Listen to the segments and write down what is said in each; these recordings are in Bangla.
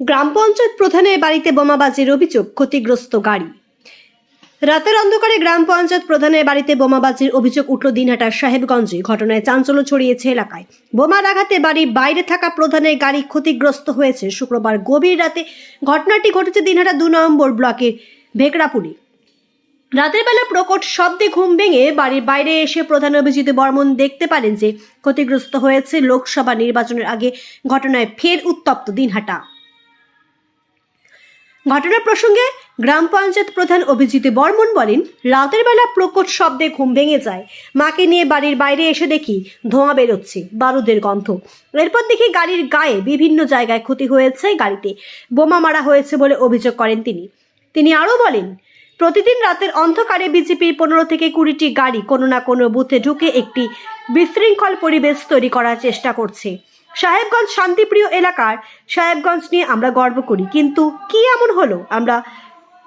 গ্রাম পঞ্চায়েত প্রধানের বাড়িতে বোমাবাজির অভিযোগ, ক্ষতিগ্রস্ত গাড়ি। রাতের অন্ধকারে গ্রাম পঞ্চায়েত প্রধানের বাড়িতে বোমাবাজির অভিযোগ উঠল দিনহাটার সাহেবগঞ্জে। ঘটনায় চাঞ্চল্য ছড়িয়েছে এলাকায়। বোমার আঘাতে বাড়ির বাইরে থাকা প্রধানের গাড়ি ক্ষতিগ্রস্ত হয়েছে। শুক্রবার গভীর রাতে ঘটনাটি ঘটেছে দিনহাটা দু নম্বর ব্লকের ভেকরাপুলি রাতের বেলা প্রকট শব্দে ঘুম ভেঙে বাড়ির বাইরে এসে প্রধান অভিজিৎ বর্মন দেখতে পারেন যে ক্ষতিগ্রস্ত হয়েছে লোকসভা নির্বাচনের আগে ঘটনায় ফের উত্তপ্ত দিনহাটা। ঘটনার প্রসঙ্গে গ্রাম পঞ্চায়েত প্রধান অভিজিৎ বর্মন বলেন, রাতের বেলা প্রকট শব্দে ঘুম ভেঙে যায়। মাকে নিয়ে বাড়ির বাইরে এসে দেখি ধোঁয়া বেরোচ্ছে, বারুদের গন্ধ। এরপর দেখি গাড়ির গায়ে বিভিন্ন জায়গায় ক্ষতি হয়েছে গাড়িতে। বোমা মারা হয়েছে বলে অভিযোগ করেন তিনি। তিনি আরও বলেন প্রতিদিন রাতের অন্ধকারে বিজেপির পনেরো থেকে কুড়িটি গাড়ি কোনো না কোনো বুথে ঢুকে একটি বিশৃঙ্খল পরিবেশ তৈরি করার চেষ্টা করছে। সাহেবগঞ্জ শান্তিপ্রিয় এলাকার সাহেবগঞ্জ নিয়ে আমরা গর্ব করি। কিন্তু কি এমন হলো? আমরা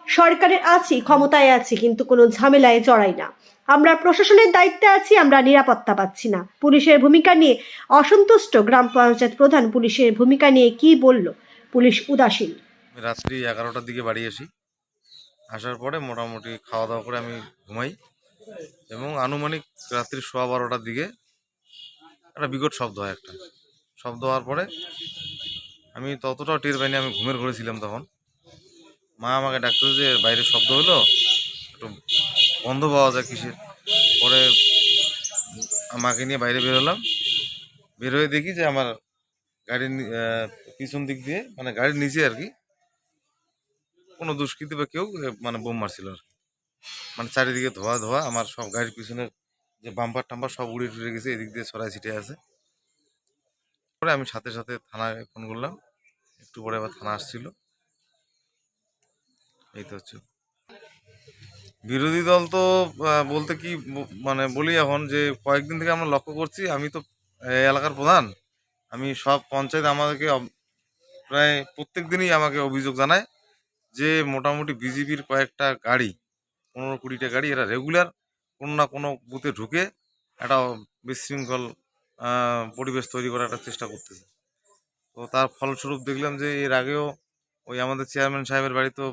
সরকারের আছি, ক্ষমতায় আছি, কিন্তু কোনো ঝামেলায় জড়াই না। আমরা প্রশাসনের দায়িত্বে আছি, আমরা নিরাপত্তা পাচ্ছি না। পুলিশের ভূমিকা নিয়ে অসন্তুষ্ট গ্রাম পঞ্চায়েত প্রধান পুলিশের ভূমিকা নিয়ে কি বলল? পুলিশ উদাসীন। রাত্রি এগারোটার দিকে বাড়ি আসি। আসার পরে মোটামুটি খাওয়া দাওয়া করে আমি ঘুমাই এবং আনুমানিক রাত্রি সোয়া বারোটার দিকে একটা বিকট শব্দ হয় একটা। শব্দ হওয়ার পরে আমি ততটাও টের পাইনি, আমি ঘুমের ঘরে ছিলাম তখন। মা আমাকে ডাকতো যে, বাইরে শব্দ হলো? একটু বন্ধ পাওয়া যায় কিসের? পরে মাকে নিয়ে বাইরে বেরোলাম বের হয়ে দেখি যে, আমার গাড়ির পিছন দিক দিয়ে মানে গাড়ির নিচে আর কি কোনো দুষ্কৃতী বা কেউ মানে বোম মারছিল আর মানে চারিদিকে ধোয়া ধোয়া, আমার সব গাড়ির পিছনের যে বাম্পার টাম্পার সব উড়ে টুড়ে গেছে, এদিক দিয়ে ছড়াই ছিটে আছে। পরে আমি সাথে সাথে থানায় ফোন করলাম, একটু পরে আবার থানা আসছিল। এই তো হচ্ছে। বিরোধী দল তো বলতে কি মানে বলি এখন যে কয়েকদিন থেকে আমরা লক্ষ্য করছি, আমি তো এলাকার প্রধান। আমি সব পঞ্চায়েত আমাদেরকে প্রায় প্রত্যেক দিনই আমাকে অভিযোগ জানায়। যে মোটামুটি বিজেপির কয়েকটা গাড়ি, পনেরো কুড়িটা গাড়ি এরা রেগুলার কোনো না কোনো বুথে ঢুকে একটা বিশৃঙ্খল পরিবেশ তৈরি করার একটা চেষ্টা করতেছে। তো তার ফলস্বরূপ দেখলাম যে এর আগেও ওই আমাদের চেয়ারম্যান সাহেবের বাড়িতেও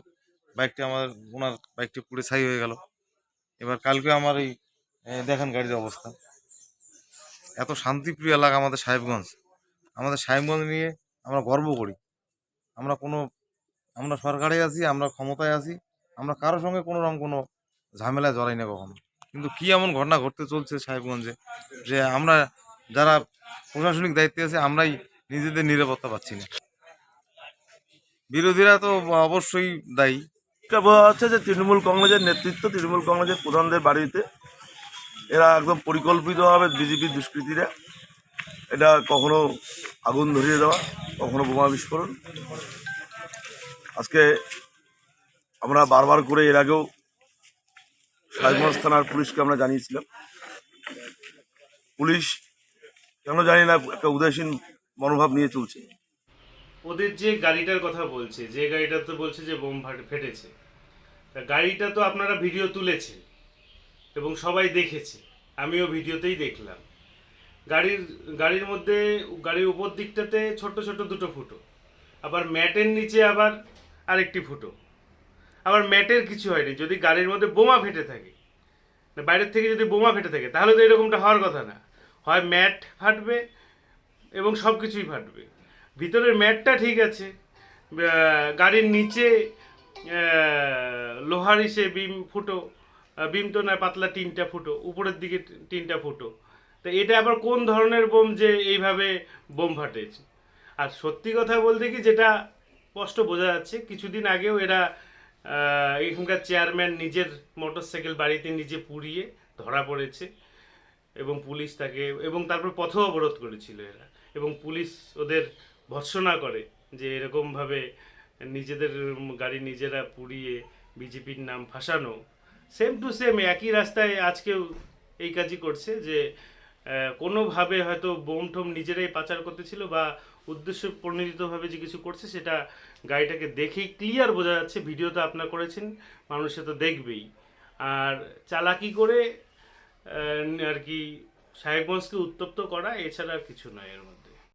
বাইকটি আমার ওনার বাইকটি পুড়ে ছাই হয়ে গেল। এবার কালকে আমার এই দেখেন গাড়ির অবস্থা। এত শান্তিপ্রিয় এলাকা আমাদের সাহেবগঞ্জ। আমাদের সাহেবগঞ্জ নিয়ে আমরা গর্ব করি। আমরা কোনো আমরা সরকারে আছি, আমরা ক্ষমতায় আছি, আমরা কারোর সঙ্গে কোনো রকম কোনো ঝামেলায় জড়াই না কখনো। কিন্তু কি এমন ঘটনা ঘটতে চলছে সাহেবগঞ্জে যে আমরা যারা প্রশাসনিক দায়িত্বে আছে, আমরাই নিজেদের নিরাপত্তা পাচ্ছি না। বিরোধীরা তো অবশ্যই দায়ী। এটা হচ্ছে যে তৃণমূল কংগ্রেসের নেতৃত্ব, তৃণমূল কংগ্রেসের প্রধানদের বাড়িতে। এরা একদম পরিকল্পিতভাবে বিজেপি দুষ্কৃতীরা। এটা কখনো আগুন ধরিয়ে দেওয়া, কখনো বোমা বিস্ফোরণ। আজকে আমরা বারবার করে এর আগেও সাহেবগঞ্জ থানার পুলিশকে আমরা জানিয়েছিলাম। পুলিশ কেন জানি না, একটা উদাসীন মনোভাব নিয়ে চলছে। ওদের যে গাড়িটার কথা বলছে, যে গাড়িটা তো বলছে যে বোম ফাট- ফেটেছে। তা গাড়িটা তো আপনারা ভিডিও তুলেছেন এবং সবাই দেখেছে। আমিও ভিডিওতেই দেখলাম। গাড়ির গাড়ির মধ্যে, গাড়ির উপর দিকটাতে ছোট্ট ছোট্ট দুটো ফুটো। আবার ম্যাটের নিচে আবার আরেকটি ফুটো। আবার ম্যাটের কিছু হয়নি, যদি গাড়ির মধ্যে বোমা ফেটে থাকে। বাইরের থেকে যদি বোমা ফেটে থাকে, তাহলে তো এরকমটা হওয়ার কথা না। হয় ম্যাট ফাটবে এবং সব কিছুই ফাটবে। ভিতরের ম্যাটটা ঠিক আছে। গাড়ির নিচে লোহার ইসে বিম ফুটো বিম তো না পাতলা তিনটা ফুটো, উপরের দিকে তিনটা ফুটো। তো এটা আবার কোন ধরনের বোম যে এইভাবে বোম ফাটেছে? আর সত্যি কথা বলতে কি, যেটা স্পষ্ট বোঝা যাচ্ছে। কিছুদিন আগেও এরা এখানকার চেয়ারম্যান নিজের মোটরসাইকেল বাড়িতে নিজে পুড়িয়ে ধরা পড়েছে এবং পুলিশ তাকে, এবং তারপর পথ অবরোধ করেছিল এরা। এবং পুলিশ ওদের ভৎসনা করে যে এরকমভাবে নিজেদের গাড়ি নিজেরা পুড়িয়ে বিজেপির নাম ফাঁসানো। সেম টু সেম একই রাস্তায় আজকেও এই কাজই করছে যে কোনোভাবে হয়তো বোম টোম নিজেরাই পাচার করতেছিল বা উদ্দেশ্য প্রণীতভাবে যে কিছু করছে, সেটা গাড়িটাকে দেখেই ক্লিয়ার বোঝা যাচ্ছে। ভিডিও তো আপনার করেছেন, মানুষে তো দেখবেই। আর চালাকি করে আর কি, সাহেবগঞ্জকে উত্তপ্ত করা, এছাড়া আর কিছু নয় এর মধ্যে।